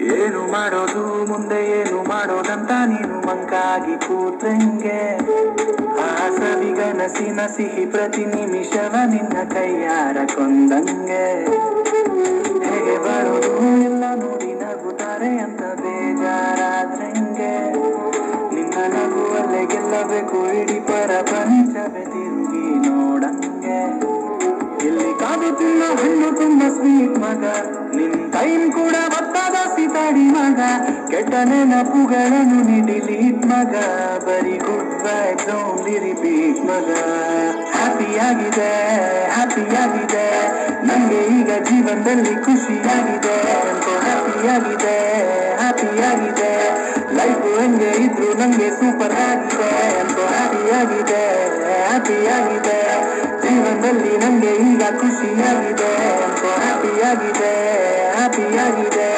ಏನು ಮಾಡೋದು? ಮುಂದೆ ಏನು ಮಾಡೋದಂತ ನೀನು ಮಂಕಾಗಿ ಕೂತಂಗೆ ಆ ಸವಿಗನಸಿನ ಸಿಹಿ ಪ್ರತಿ ನಿಮಿಷವ ನಿನ್ನ ಕೈಯಾರ ಕೊಂದಂಗೆ. ಹೇಗೆ ಬರೋದು? ಎಲ್ಲ ನೋಡಿ ನಗುತ್ತಾರೆ ಅಂತ ಬೇಜಾರಾದ್ರಂಗೆ. ನಿನ್ನ ನಗುವಲ್ಲೇ ಗೆಲ್ಲಬೇಕು, ಇಡೀ ಪ್ರಪಂಚವೇ ತಿರುಗಿ ನೋಡಂಗೆ. ಇಲ್ಲಿ ಕಾದು ತಿನ್ನೋ ಹಣ್ಣು ತುಂಬ ಸ್ವೀಟ್ ಮಗ, ನಿನ್ ಟೈಮ್ ಕೂಡ ಸಿತಾಡಿ ಮಗ, ಕೆಟ್ಟ ನೆನಪುಗಳನ್ನು ನೀ ಡಿಲೀಟ್ ಮಗ. ಬರೀ ಗುಡ್ ಬೈ ಓನ್ಲಿ ರಿಪೀಟ್ ಮಗ. ಹ್ಯಾಪಿಯಾಗಿದೆ ಹ್ಯಾಪಿಯಾಗಿದೆ ನಂಗೆ ಈಗ ಜೀವನದಲ್ಲಿ ಖುಷಿಯಾಗಿದೆ ಹ್ಯಾಪಿಯಾಗಿದೆ ಹ್ಯಾಪಿಯಾಗಿದೆ ಲೈಫ್ ಹೆಂಗೆ ಇದ್ರು ನಂಗೆ ಸೂಪರ್ ಆಗಿದೆ. ಹ್ಯಾಪಿಯಾಗಿದೆ ಹ್ಯಾಪಿಯಾಗಿದೆ ಜೀವನದಲ್ಲಿ ನಂಗೆ ಈಗ ಖುಷಿಯಾಗಿದೆ ಹ್ಯಾಪಿಯಾಗಿದೆ ಹ್ಯಾಪಿಯಾಗಿದೆ